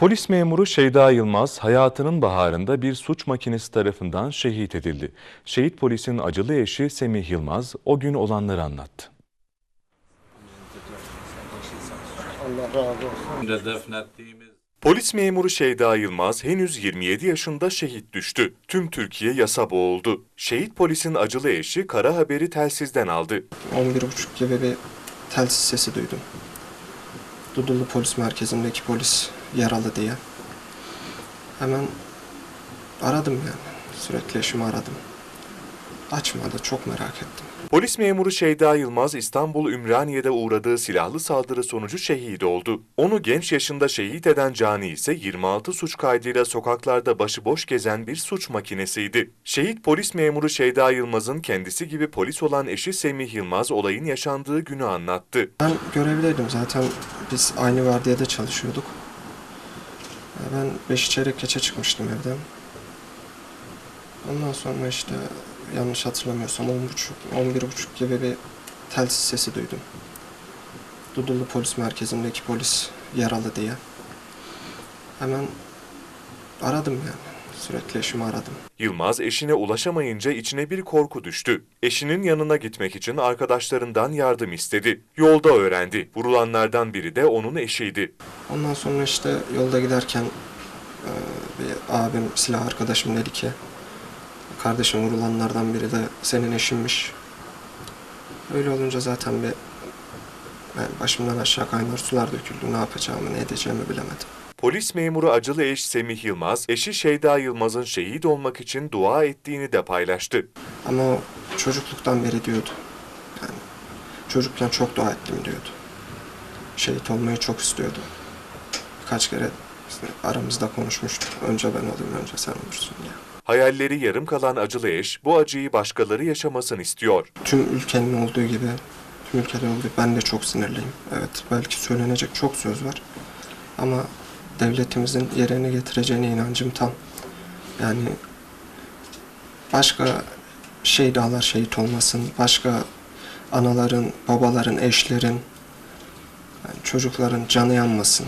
Polis memuru Şeyda Yılmaz hayatının baharında bir suç makinesi tarafından şehit edildi. Şehit polisin acılı eşi Semih Yılmaz o gün olanları anlattı. Allah razı olsun. de defnettiğimiz Polis memuru Şeyda Yılmaz henüz 27 yaşında şehit düştü. Tüm Türkiye yasa boğuldu. Şehit polisin acılı eşi kara haberi telsizden aldı. 11.30 gibi bir telsiz sesi duydum. Dudullu polis merkezindeki polis yaralı diye. Hemen aradım yani. Sürekli eşimi aradım. Açmadı. Çok merak ettim. Polis memuru Şeyda Yılmaz İstanbul Ümraniye'de uğradığı silahlı saldırı sonucu şehit oldu. Onu genç yaşında şehit eden Cani ise 26 suç kaydıyla sokaklarda başıboş gezen bir suç makinesiydi. Şehit polis memuru Şeyda Yılmaz'ın kendisi gibi polis olan eşi Semih Yılmaz olayın yaşandığı günü anlattı. Ben görevliydim zaten. Biz aynı vardiyada çalışıyorduk. Ben beş çeyrek geçe çıkmıştım evden. Ondan sonra işte yanlış hatırlamıyorsam 10.30, 11.30 gibi bir telsiz sesi duydum. Dudullu polis merkezindeki polis yaralı diye. Hemen aradım yani. Sürekli eşimi aradım. Yılmaz eşine ulaşamayınca içine bir korku düştü. Eşinin yanına gitmek için arkadaşlarından yardım istedi. Yolda öğrendi. Vurulanlardan biri de onun eşiydi. Ondan sonra işte yolda giderken e, bir abim, silah arkadaşım dedi ki kardeşim vurulanlardan biri de senin eşinmiş. Öyle olunca zaten bir yani başımdan aşağı kaynar sular döküldü. Ne yapacağımı, ne edeceğimi bilemedim. Polis memuru acılı eş Semih Yılmaz, eşi Şeyda Yılmaz'ın şehit olmak için dua ettiğini de paylaştı. Ama o çocukluktan beri diyordu. Yani çocukken çok dua ettim diyordu. Şehit olmayı çok istiyordu. Birkaç kere aramızda konuşmuştuk. Önce ben olayım, önce sen olursun diye. Hayalleri yarım kalan acılı eş bu acıyı başkaları yaşamasını istiyor. tüm ülkenin olduğu gibi, tüm ülkede olduğu gibi ben de çok sinirliyim. Evet, belki söylenecek çok söz var. Ama devletimizin yerine getireceğine inancım tam. Yani başka şehdalar şehit olmasın, başka anaların, babaların, eşlerin, çocukların canı yanmasın.